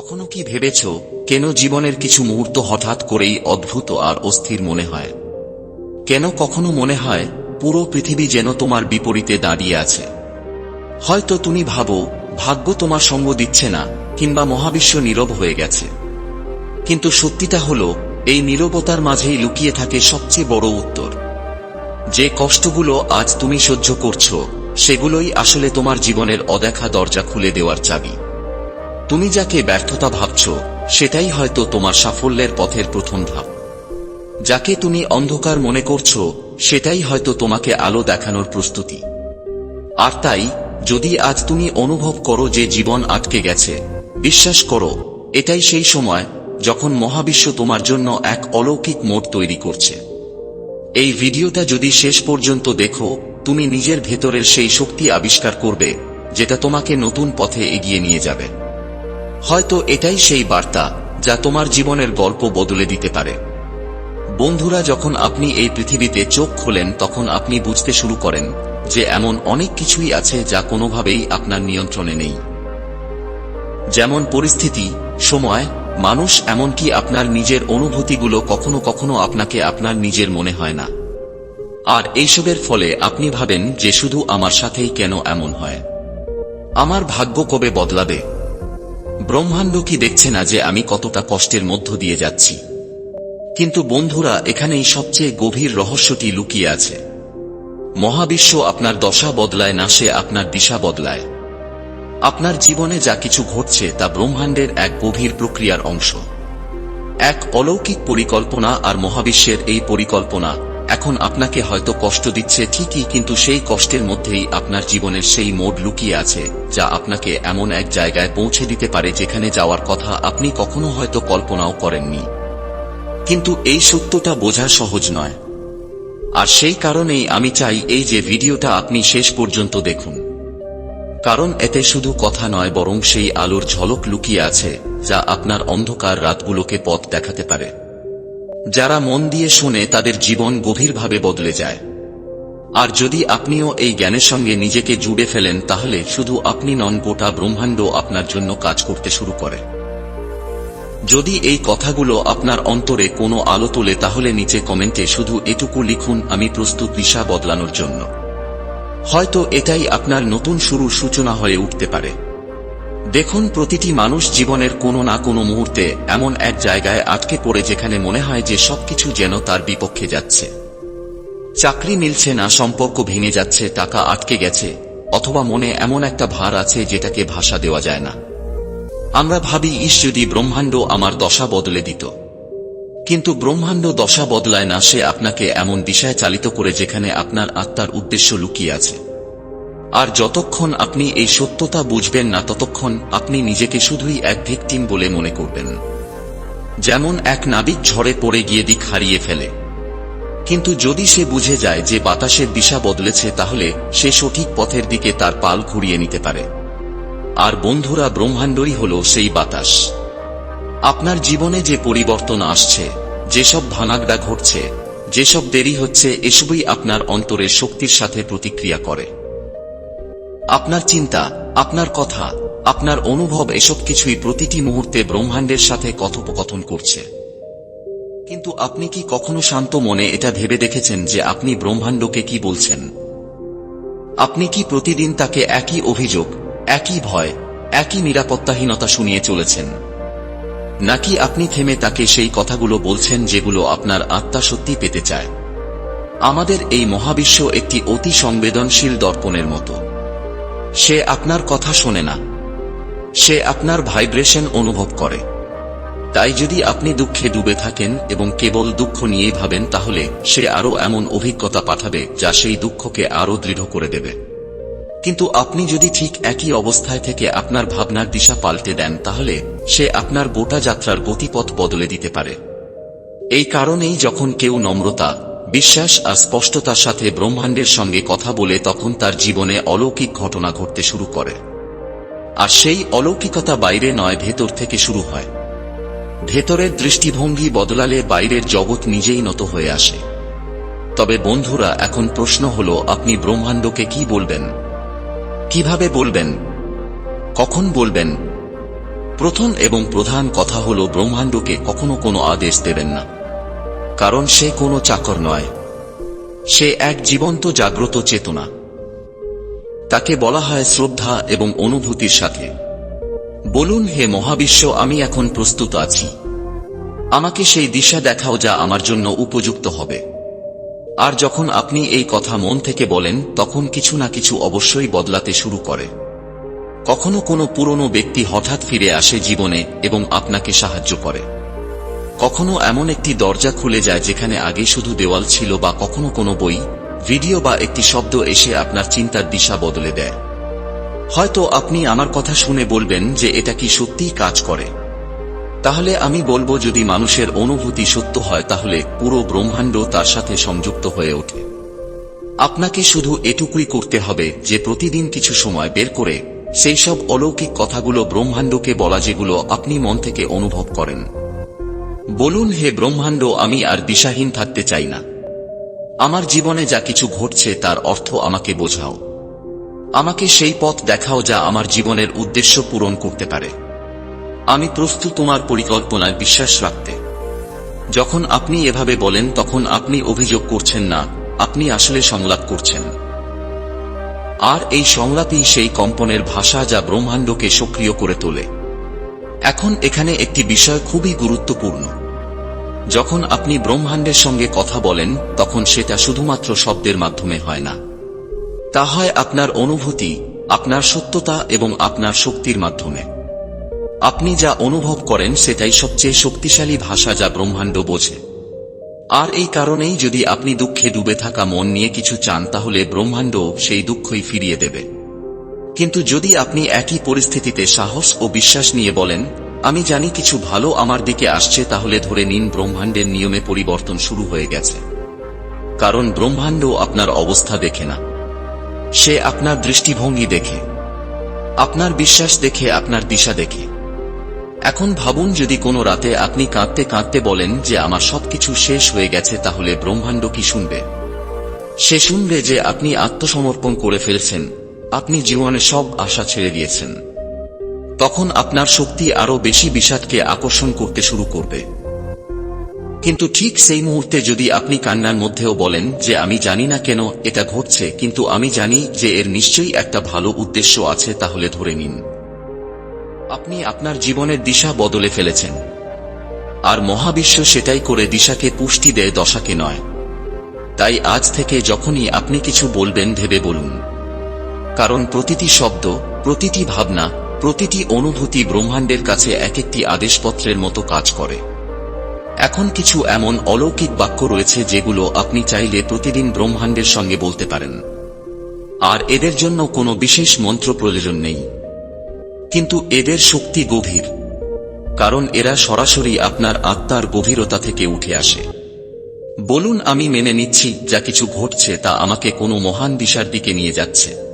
কখনো কি ভেবেছ, কেন জীবনের কিছু মুহূর্ত হঠাৎ করেই অদ্ভুত আর অস্থির মনে হয়? কেন কখনো মনে হয়, পুরো পৃথিবী যেন তোমার বিপরীতে দাঁড়িয়ে আছে? হয়তো তুমি ভাবো, ভাগ্য তোমার সঙ্গ দিচ্ছে না, কিংবা মহাবিশ্ব নীরব হয়ে গেছে। কিন্তু সত্যিটা হল, এই নীরবতার মাঝেই লুকিয়ে থাকে সবচেয়ে বড় উত্তর। যে কষ্টগুলো আজ তুমি সহ্য করছ, সেগুলোই আসলে তোমার জীবনের অদেখা দরজা খুলে দেওয়ার চাবি। তুমি যাকে ব্যর্থতা ভাবছ, সেটাই হয়তো তোমার সাফল্যের পথের প্রথম ধাপ। যাকে তুমি অন্ধকার মনে করছ, সেটাই হয়তো তোমাকে আলো দেখানোর প্রস্তুতি। আর তাই, যদি আজ তুমি অনুভব করো যে জীবন আটকে গেছে, বিশ্বাস করো, এটাই সেই সময় যখন মহাবিশ্ব তোমার জন্য এক অলৌকিক মোড় তৈরি করছে। এই ভিডিওটা যদি শেষ পর্যন্ত দেখো, তুমি নিজের ভেতরের সেই শক্তি আবিষ্কার করবে, যেটা তোমাকে নতুন পথে এগিয়ে নিয়ে যাবে। হয়তো এটাই সেই বার্তা যা তোমার জীবনের গল্প বদলে দিতে পারে। বন্ধুরা, যখন আপনি এই পৃথিবীতে চোখ খোলেন, তখন আপনি বুঝতে শুরু করেন যে এমন অনেক কিছুই আছে যা কোনোভাবেই আপনার নিয়ন্ত্রণে নেই। যেমন পরিস্থিতি, সময়, মানুষ এমনকি আপনার নিজের অনুভূতিগুলো কখনো কখনো আপনাকে আপনার নিজের মনে হয় না। আর এইসবের ফলে আপনি ভাবেন যে শুধু আমার সাথেই কেন এমন হয়। আমার ভাগ্য কবে বদলাবে? ব্রহ্মাণ্ড কি দেখছে না যে আমি কতটা কষ্টের মধ্য দিয়ে যাচ্ছি। কিন্তু বন্ধুরা, এখানেই সবচেয়ে গভীর রহস্যটি লুকিয়ে আছে। মহাবিশ্ব আপনার দশা বদলায় না সে আপনার দিশা বদলায়। আপনার জীবনে যা কিছু ঘটছে তা ব্রহ্মাণ্ডের এক গভীর প্রক্রিয়ার অংশ। এক অলৌকিক পরিকল্পনা আর মহাবিশ্বের এই পরিকল্পনা এখন আপনাকে হয়তো কষ্ট দিচ্ছে ঠিকই, কিন্তু সেই কষ্টের মধ্যেই আপনার জীবনের সেই মোড লুকিয়ে আছে, যা আপনাকে এমন এক জায়গায় পৌঁছে দিতে পারে যেখানে যাওয়ার কথা আপনি কখনো হয়তো কল্পনাও করেননি। কিন্তু এই সত্যটা বোঝা সহজ নয়। আর সেই কারণেই আমি চাই এই যে ভিডিওটা আপনি শেষ পর্যন্ত দেখুন। কারণ এতে শুধু কথা নয়, বরং সেই আলোর ঝলক লুকিয়ে আছে, যা আপনার অন্ধকার রাতগুলোকে পথ দেখাতে পারে। যারা মন দিয়ে শুনে তাদের জীবন গভীরভাবে বদলে যায়। আর যদি আপনিও এই জ্ঞানের সঙ্গে নিজেকে জুড়ে ফেলেন, তাহলে শুধু আপনি নন, গোটা ব্রহ্মাণ্ড আপনার জন্য কাজ করতে শুরু করে। যদি এই কথাগুলো আপনার অন্তরে কোনো আলো তোলে, তাহলে নিচে কমেন্টে শুধু এটুকু লিখুন, আমি প্রস্তুত দিশা বদলানোর জন্য। হয়তো এটাই আপনার নতুন শুরুর সূচনা হয়ে উঠতে পারে। দেখুন প্রতিটি মানুষ জীবনের কোনো না কোনো মুহূর্তে এমন এক জায়গায় আটকে পড়ে যেখানে মনে হয় যে সবকিছু যেন তার বিপক্ষে যাচ্ছে। চাকরি মিলছে না, সম্পর্ক ভেঙে যাচ্ছে, টাকা আটকে গেছে, অথবা মনে এমন একটা ভার আছে যেটাকে ভাষা দেওয়া যায় না। আমরা ভাবি, ইস, যদি ব্রহ্মাণ্ড আমার দশা বদলে দিত। কিন্তু ব্রহ্মাণ্ড দশা বদলায় না, সে আপনাকে এমন দিশায় চালিত করে যেখানে আপনার আত্মার উদ্দেশ্য লুকিয়ে আছে। আর যতক্ষণ আপনি এই সত্যতা বুঝবেন না, ততক্ষণ আপনি নিজেকে শুধুই এক ভিকটিম বলে মনে করবেন। যেমন এক নাবিক ঝড়ে পড়ে গিয়ে দিক হারিয়ে ফেলে। কিন্তু যদি সে বুঝে যায় যে বাতাসের দিশা বদলেছে, তাহলে সে সঠিক পথের দিকে তার পাল ঘুরিয়ে নিতে পারে। আর বন্ধুরা, ব্রহ্মাণ্ডই হল সেই বাতাস। আপনার জীবনে যে পরিবর্তন আসছে, যেসব ভানাগড়া ঘটছে, যেসব দেরি হচ্ছে, এসবই আপনার অন্তরের শক্তির সাথে প্রতিক্রিয়া করে। আপনার চিন্তা, আপনার কথা, আপনার অনুভব এসব কিছুই প্রতিটি মুহূর্তে ব্রহ্মাণ্ডের সাথে কথোপকথন করছে। কিন্তু আপনি কি কখনো শান্ত মনে এটা ভেবে দেখেছেন যে আপনি ব্রহ্মাণ্ডকে কি বলছেন? আপনি কি প্রতিদিন তাকে একই অভিযোগ, একই ভয়, একই নিরাপত্তাহীনতা শুনিয়ে চলেছেন? নাকি আপনি থেমে তাকে সেই কথাগুলো বলছেন যেগুলো আপনার আত্মা সত্যি পেতে চায়? আমাদের এই মহাবিশ্ব একটি অতি সংবেদনশীল দর্পণের মতো। সে আপনার কথা শোনে না। সে আপনার ভাইব্রেশন অনুভব করে। তাই যদি আপনি দুঃখে ডুবে থাকেন এবং কেবল দুঃখ নিয়েই ভাবেন, তাহলে সে আরও এমন অভিজ্ঞতা পাঠাবে যা সেই দুঃখকে আরও দৃঢ় করে দেবে। কিন্তু আপনি যদি ঠিক একই অবস্থায় থেকে আপনার ভাবনার দিশা পাল্টে দেন, তাহলে সে আপনার গোটা যাত্রার গতিপথ বদলে দিতে পারে। এই কারণেই যখন কেউ নম্রতা বিশ্বাস আর স্পষ্টতার সাথে ব্রহ্মাণ্ডের সঙ্গে কথা বলে তখন তার জীবনে অলৌকিক ঘটনা ঘটতে শুরু করে। আর সেই অলৌকিকতা বাইরে নয়, ভেতর থেকে শুরু হয়। ভেতরের দৃষ্টিভঙ্গি বদলালে বাইরের জগৎ নিজেই নত হয়ে আসে। তবে বন্ধুরা, এখন প্রশ্ন হল, আপনি ব্রহ্মাণ্ডকে কি বলবেন? কীভাবে বলবেন? কখন বলবেন? প্রথম এবং প্রধান কথা হল, ব্রহ্মাণ্ডকে কখনো কোনো আদেশ দেবেন না। কারণ সে কোনো চাকর নয়। সে এক জীবন্ত জাগ্রত চেতনা। তাকে বলা হয় শ্রদ্ধা এবং অনুভূতির সাথে। বলুন, হে মহাবিশ্ব, আমি এখন প্রস্তুত আছি। আমাকে সেই দিশা দেখাও যা আমার জন্য উপযুক্ত হবে। আর যখন আপনি এই কথা মন থেকে বলেন, তখন কিছু না কিছু অবশ্যই বদলাতে শুরু করে। কখনো কোনো পুরনো ব্যক্তি হঠাৎ ফিরে আসে জীবনে এবং আপনাকে সাহায্য করে। কখনো এমন একটি দরজা খুলে যায় যেখানে আগে শুধু দেওয়াল ছিল বা কখনো কোনো বই, ভিডিও বা একটি শব্দ এসে আপনার চিন্তার দিশা বদলে দেয়। হয়তো আপনি আমার কথা শুনে বলবেন যে এটা কি সত্যিই কাজ করে। তাহলে আমি বলব যদি মানুষের অনুভূতি সত্য হয় তাহলে পুরো ব্রহ্মাণ্ড তার সাথে সংযুক্ত হয়ে ওঠে। আপনাকে শুধু এটুকুই করতে হবে যে প্রতিদিন কিছু সময় বের করে সেই সব অলৌকিক কথাগুলো ব্রহ্মাণ্ডকে বলা যেগুলো আপনি মন থেকে অনুভব করেন। বলুন, হে ব্রহ্মাণ্ড, আমি আর দিশাহীন থাকতে চাই না। আমার জীবনে যা কিছু ঘটছে, তার অর্থ আমাকে বোঝাও। আমাকে সেই পথ দেখাও যা আমার জীবনের উদ্দেশ্য পূরণ করতে পারে। আমি প্রস্তুত তোমার পরিকল্পনায় বিশ্বাস রাখতে। যখন আপনি এভাবে বলেন, তখন আপনি অভিযোগ করছেন না, আপনি আসলে সংলাপ করছেন। আর এই সংলাপই সেই কম্পনের ভাষা যা ব্রহ্মাণ্ডকে সক্রিয় করে তোলে। এখন এখানে একটি বিষয় খুবই গুরুত্বপূর্ণ। যখন আপনি ব্রহ্মাণ্ডের সঙ্গে কথা বলেন, তখন সেটা শুধুমাত্র শব্দের মাধ্যমে হয় না। তা হয় আপনার অনুভূতি, আপনার সত্যতা এবং আপনার শক্তির মাধ্যমে। আপনি যা অনুভব করেন, সেটাই সবচেয়ে শক্তিশালী ভাষা যা ব্রহ্মাণ্ড বোঝে। আর এই কারণেই যদি আপনি দুঃখে ডুবে থাকা মন নিয়ে কিছু চান, তাহলে ব্রহ্মাণ্ড সেই দুঃখই ফিরিয়ে দেবে। কিন্তু যদি আপনি একই পরিস্থিতিতে সাহস ও বিশ্বাস নিয়ে বলেন, আমি জানি কিছু ভালো আমার দিকে আসছে, তাহলে ধরে নিন ব্রহ্মাণ্ডের নিয়মে পরিবর্তন শুরু হয়ে গেছে। কারণ ব্রহ্মাণ্ড আপনার অবস্থা দেখে না। সে আপনার দৃষ্টিভঙ্গি দেখে। আপনার বিশ্বাস দেখে, আপনার দিশা দেখে। এখন ভাবুন যদি কোনো রাতে আপনি কাঁদতে কাঁদতে বলেন যে আমার সবকিছু শেষ হয়ে গেছে, তাহলে ব্রহ্মাণ্ড কি শুনবে? সে শুনবে যে আপনি আত্মসমর্পণ করে ফেলছেন। আপনি জীবনে সব আশা ছেড়ে দিয়েছেন। তখন আপনার শক্তি আরও বেশি বিষাদকে আকর্ষণ করতে শুরু করবে। কিন্তু ঠিক সেই মুহূর্তে যদি আপনি কান্নার মধ্যেও বলেন যে আমি জানি না কেন এটা ঘটছে, কিন্তু আমি জানি যে এর নিশ্চয়ই একটা ভালো উদ্দেশ্য আছে, তাহলে ধরে নিন। আপনি আপনার জীবনের দিশা বদলে ফেলেছেন। আর মহাবিশ্ব সেটাই করে দিশাকে পুষ্টি দেয়, দশাকে নয়। তাই আজ থেকে যখনই আপনি কিছু বলবেন, ভেবে বলুন। কারণ প্রতিটি শব্দ, প্রতিটি ভাবনা, প্রতিটি অনুভূতি ব্রহ্মাণ্ডের কাছে এক একটি আদেশপত্রের মতো কাজ করে। এখন কিছু এমন অলৌকিক বাক্য রয়েছে যেগুলো আপনি চাইলে প্রতিদিন ব্রহ্মাণ্ডের সঙ্গে বলতে পারেন। আর এদের জন্য কোনো বিশেষ মন্ত্র প্রয়োজন নেই। কিন্তু এদের শক্তি গভীর, কারণ এরা সরাসরি আপনার আত্মার গভীরতা থেকে উঠে আসে। বলুন আমি মেনে নিচ্ছি যা কিছু ঘটছে তা আমাকে কোনো মহান দিশার দিকে নিয়ে যাচ্ছে।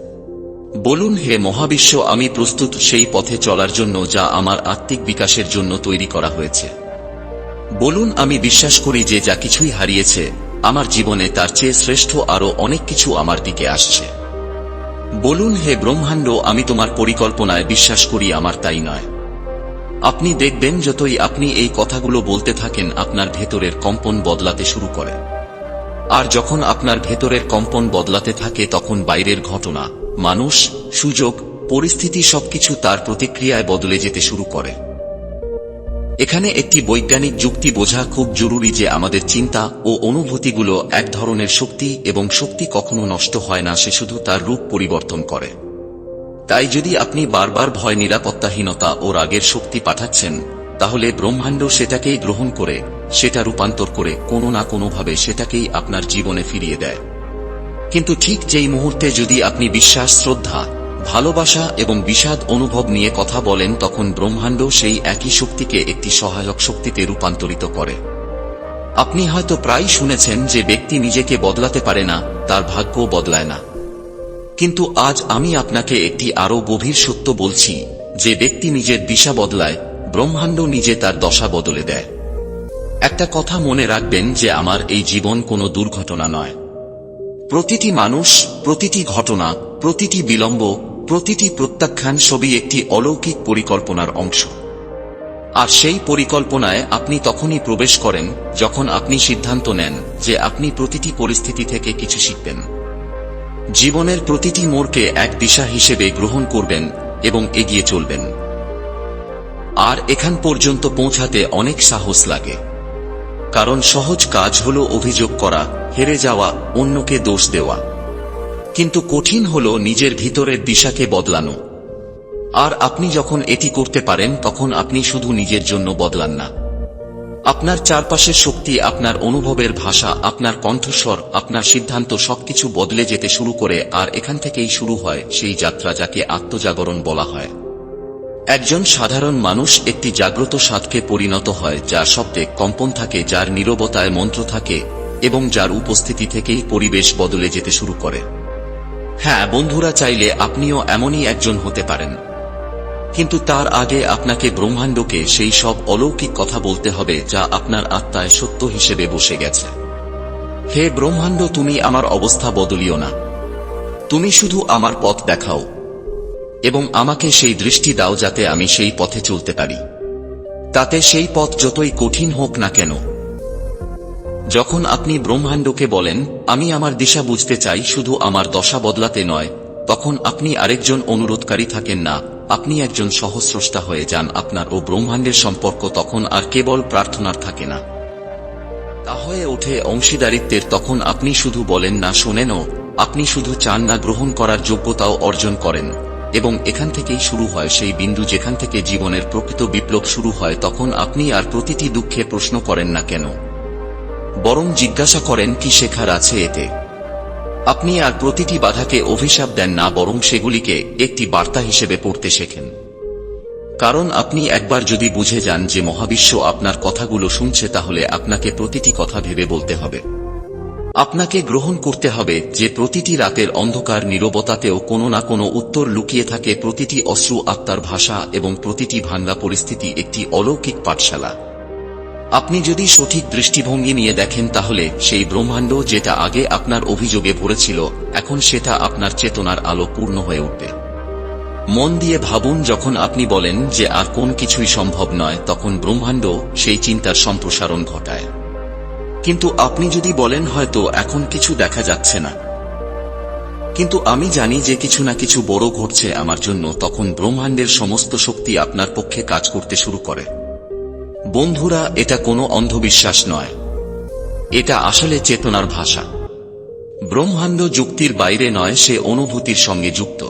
বলুন, হে মহাবিশ্ব, আমি প্রস্তুত সেই পথে চলার জন্য যা আমার আত্মিক বিকাশের জন্য তৈরি করা হয়েছে। বলুন, আমি বিশ্বাস করি যে যা কিছুই হারিয়েছে, আমার জীবনে তার চেয়ে শ্রেষ্ঠ আরও অনেক কিছু আমার দিকে আসছে। বলুন, হে ব্রহ্মাণ্ড, আমি তোমার পরিকল্পনায় বিশ্বাস করি, আমার তাই নয়। আপনি দেখবেন, যতই আপনি এই কথাগুলো বলতে থাকেন, আপনার ভেতরের কম্পন বদলাতে শুরু করে। আর যখন আপনার ভেতরের কম্পন বদলাতে থাকে, তখন বাইরের ঘটনা মানুষ, সুযোগ, পরিস্থিতি সবকিছু তার প্রতিক্রিয়ায় বদলে যেতে শুরু করে। এখানে একটি বৈজ্ঞানিক যুক্তি বোঝা খুব জরুরি যে আমাদের চিন্তা ও অনুভূতিগুলো এক ধরনের শক্তি এবং শক্তি কখনো নষ্ট হয় না, সে শুধু তার রূপ পরিবর্তন করে। তাই যদি আপনি বারবার ভয়, নিরাপত্তাহীনতা ও রাগের শক্তি পাঠাচ্ছেন, তাহলে ব্রহ্মাণ্ড সেটাকেই গ্রহণ করে, সেটা রূপান্তর করে কোনো না কোনোভাবে সেটাকেই আপনার জীবনে ফিরিয়ে দেয়। কিন্তু ঠিক যেই মুহূর্তে যদি আপনি বিশ্বাস, শ্রদ্ধা, ভালোবাসা এবং বিষাদ অনুভব নিয়ে কথা বলেন, তখন ব্রহ্মাণ্ড সেই একই শক্তিকে একটি সহায়ক শক্তিতে রূপান্তরিত করে। আপনি হয়তো প্রায় শুনেছেন যে ব্যক্তি নিজেকে বদলাতে পারে না, তার ভাগ্য বদলায় না। কিন্তু আজ আমি আপনাকে একটি আরও গভীর সত্য বলছি, যে ব্যক্তি নিজের দিশা বদলায়, ব্রহ্মাণ্ড নিজে তার দশা বদলে দেয়। একটা কথা মনে রাখবেন যে আমার এই জীবন কোনো দুর্ঘটনা নয়। প্রতিটি মানুষ, প্রতিটি ঘটনা, প্রতিটি বিলম্ব, প্রতিটি প্রত্যাখ্যান সবই একটি অলৌকিক পরিকল্পনার অংশ। আর সেই পরিকল্পনায় আপনি তখনই প্রবেশ করেন, যখন আপনি সিদ্ধান্ত নেন যে আপনি প্রতিটি পরিস্থিতি থেকে কিছু শিখবেন। জীবনের প্রতিটি মোড়কে এক দিশা হিসেবে গ্রহণ করবেন এবং এগিয়ে চলবেন। আর এখান পর্যন্ত পৌঁছাতে অনেক সাহস লাগে। কারণ সহজ কাজ হল অভিযোগ করা, হেরে যাওয়া, অন্যকে দোষ দেওয়া। কিন্তু কঠিন হল নিজের ভিতরের দিশাকে বদলানো। আর আপনি যখন এটি করতে পারেন, তখন আপনি শুধু নিজের জন্য বদলান না। আপনার চারপাশের শক্তি, আপনার অনুভবের ভাষা, আপনার কণ্ঠস্বর, আপনার সিদ্ধান্ত সবকিছু বদলে যেতে শুরু করে, আর এখান থেকেই শুরু হয় সেই যাত্রা যাকে আত্মজাগরণ বলা হয়। একজন সাধারণ মানুষ একটি জাগ্রত সাধকে পরিণত হয়, যার শব্দে কম্পন থাকে, যার নীরবতায় মন্ত্র থাকে এবং যার উপস্থিতি থেকেই পরিবেশ বদলে যেতে শুরু করে। হ্যাঁ বন্ধুরা চাইলে আপনিও এমনই একজন হতে পারেন। কিন্তু তার আগে আপনাকে ব্রহ্মাণ্ডকে সেই সব অলৌকিক কথা বলতে হবে, যা আপনার আত্মায় সত্য হিসেবে বসে গেছে। হে ব্রহ্মাণ্ড, তুমি আমার অবস্থা বদলিও না। তুমি শুধু আমার পথ দেখাও। এবং আমাকে সেই দৃষ্টি দাও যাতে আমি সেই পথে চলতে পারি। তাতে সেই পথ যতই কঠিন হোক না কেন। যখন আপনি ব্রহ্মাণ্ডকে বলেন, আমি আমার দিশা বুঝতে চাই, শুধু আমার দশা বদলাতে নয়, তখন আপনি আরেকজন অনুরোধকারী থাকেন না, আপনি একজন সহস্রষ্টা হয়ে যান আপনার ও ব্রহ্মাণ্ডের সম্পর্ক তখন আর কেবল প্রার্থনার থাকে না। তা হয়ে ওঠে অংশীদারিত্বের, তখন আপনি শুধু বলেন, না শোনেনও আপনি শুধু চান না গ্রহণ করার যোগ্যতাও অর্জন করেন। এবং এখান থেকেই শুরু হয় সেই বিন্দু যেখান থেকে জীবনের প্রকৃত বিপ্লব শুরু হয়, তখন আপনি আর প্রতিটি দুঃখে প্রশ্ন করেন না কেন। বরং জিজ্ঞাসা করেন, কি শেখার আছে এতে? আপনি আর প্রতিটি বাধাকে অভিশাপ দেন না, বরং সেগুলিকে একটি বার্তা হিসেবে পড়তে শেখেন। কারণ আপনি একবার যদি বুঝে যান যে মহাবিশ্ব আপনার কথাগুলো শুনছে, তাহলে আপনাকে প্রতিটি কথা ভেবে বলতে হবে। আপনাকে গ্রহণ করতে হবে যে প্রতিটি রাতের অন্ধকার নীরবতাতেও কোনো না কোনো উত্তর লুকিয়ে থাকে প্রতিটি অশ্রু আত্মার ভাষা এবং প্রতিটি ভাঙ্গা পরিস্থিতি একটি অলৌকিক পাঠশালা। আপনি যদি সঠিক দৃষ্টিভঙ্গি নিয়ে দেখেন তাহলে সেই ব্রহ্মাণ্ড যেটা আগে আপনার অভিযোগে ভরেছিল, এখন সেটা আপনার চেতনার আলো পূর্ণ হয়ে উঠবে। মন দিয়ে ভাবুন যখন আপনি বলেন যে আর কোন কিছুই সম্ভব নয়, তখন ব্রহ্মাণ্ড সেই চিন্তার সম্প্রসারণ ঘটায়। কিন্তু আপনি যদি বলেন হয়তো এখন কিছু দেখা যাচ্ছে না। কিন্তু আমি জানি যে কিছু না কিছু বড় ঘটছে আমার জন্য, তখন ব্রহ্মাণ্ডের সমস্ত শক্তি আপনার পক্ষে কাজ করতে শুরু করে। বন্ধুরা, এটা কোনো অন্ধবিশ্বাস নয়। এটা আসলে চেতনার ভাষা। ব্রহ্মাণ্ড যুক্তির বাইরে নয়, সে অনুভূতির সঙ্গে যুক্ত।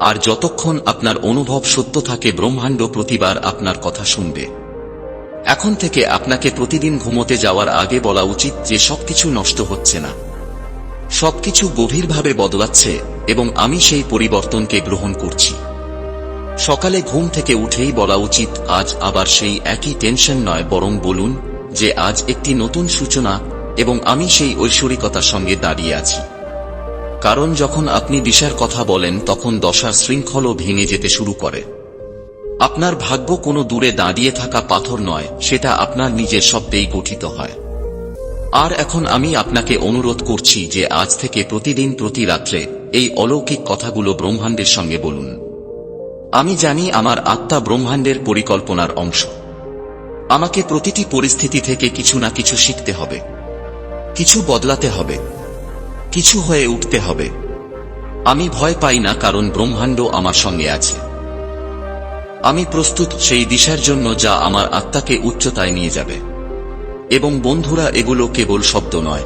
আর যতক্ষণ আপনার অনুভব সত্য থাকে, ব্রহ্মাণ্ড প্রতিবার আপনার কথা শুনবে। এখন থেকে আপনাকে প্রতিদিন ঘুমোতে যাওয়ার আগে বলা উচিত যে সবকিছু নষ্ট হচ্ছে না। সবকিছু গভীরভাবে বদলাচ্ছে এবং আমি সেই পরিবর্তনকে গ্রহণ করছি। সকালে ঘুম থেকে উঠেই বলা উচিত, আজ আবার সেই একই টেনশন নয়, বরং বলুন যে আজ একটি নতুন সূচনা এবং আমি সেই ঐশ্বরিকতার সঙ্গে দাঁড়িয়ে আছি। কারণ যখন আপনি দিশার কথা বলেন, তখন দশার শৃঙ্খলও ভেঙে যেতে শুরু করে। আপনার ভাগ্য কোনো দূরে দাঁড়িয়ে থাকা পাথর নয়, সেটা আপনার নিজের শব্দেই গঠিত হয়। আর এখন আমি আপনাকে অনুরোধ করছি যে আজ থেকে প্রতিদিন প্রতি রাত্রে এই অলৌকিক কথাগুলো ব্রহ্মাণ্ডের সঙ্গে বলুন। আমি জানি আমার আত্মা ব্রহ্মাণ্ডের পরিকল্পনার অংশ। আমাকে প্রতিটি পরিস্থিতি থেকে কিছু না কিছু শিখতে হবে। কিছু বদলাতে হবে। কিছু হয়ে উঠতে হবে। আমি ভয় পাই না কারণ ব্রহ্মাণ্ড আমার সঙ্গে আছে। আমি প্রস্তুত সেই দিশার জন্য যা আমার আত্মাকে উচ্চতায় নিয়ে যাবে। এবং বন্ধুরা, এগুলো কেবল শব্দ নয়।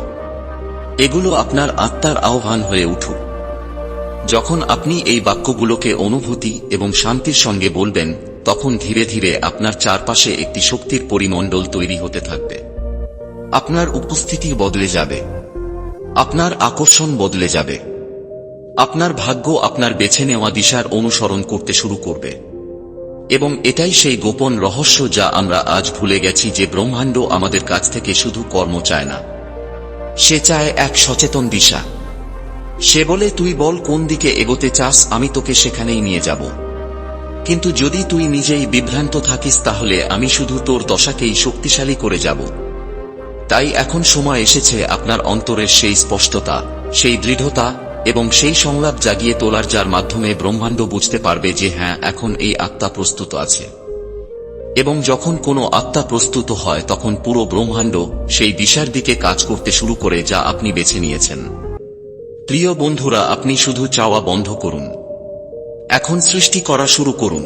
এগুলো আপনার আত্মার আহ্বান হয়ে উঠুক। যখন আপনি এই বাক্যগুলোকে অনুভূতি এবং শান্তির সঙ্গে বলবেন, তখন ধীরে ধীরে আপনার চারপাশে একটি শক্তির পরিমণ্ডল তৈরি হতে থাকবে। আপনার উপস্থিতি বদলে যাবে। আপনার আকর্ষণ বদলে যাবে। আপনার ভাগ্য আপনার বেছে নেওয়া দিশার অনুসরণ করতে শুরু করবে। এবং এটাই সেই গোপন রহস্য যা আমরা আজ ভুলে গেছি যে ব্রহ্মাণ্ড আমাদের কাছ থেকে শুধু কর্ম চায় না। সে চায় এক সচেতন দিশা। সে বলে, তুই বল কোন দিকে এগোতে চাস, আমি তোকে সেখানেই নিয়ে যাব। কিন্তু যদি তুই নিজেই বিভ্রান্ত থাকিস, তাহলে আমি শুধু তোর দশাকেই শক্তিশালী করে যাব। তাই এখন সময় এসেছে আপনার অন্তরের সেই স্পষ্টতা, সেই দৃঢ়তা এবং সেই সংলাপ জাগিয়ে তোলার যার মাধ্যমে ব্রহ্মাণ্ড বুঝতে পারবে যে হ্যাঁ এখন এই আত্মা প্রস্তুত আছে। এবং যখন কোনো আত্মা প্রস্তুত হয়, তখন পুরো ব্রহ্মাণ্ড সেই দিশার দিকে কাজ করতে শুরু করে যা আপনি বেছে নিয়েছেন। প্রিয় বন্ধুরা, আপনি শুধু চাওয়া বন্ধ করুন। এখন সৃষ্টি করা শুরু করুন।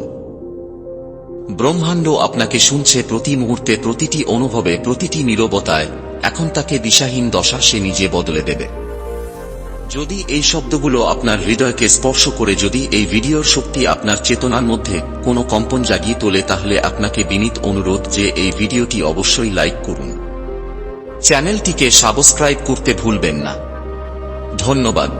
ব্রহ্মাণ্ড আপনাকে শুনছে প্রতি মুহূর্তে, প্রতিটি অনুভবে, প্রতিটি নীরবতায়। এখন তাকে দিশাহীন দশা সে নিজে বদলে দেবে। যদি এই শব্দগুলো আপনার হৃদয়কে স্পর্শ করে যদি এই ভিডিওর শক্তি আপনার চেতনার মধ্যে কোনো কম্পন জাগিয়ে তোলে, তাহলে আপনাকে বিনীত অনুরোধ যে এই ভিডিওটি অবশ্যই লাইক করুন। চ্যানেলটিকে সাবস্ক্রাইব করতে ভুলবেন না। ধন্যবাদ।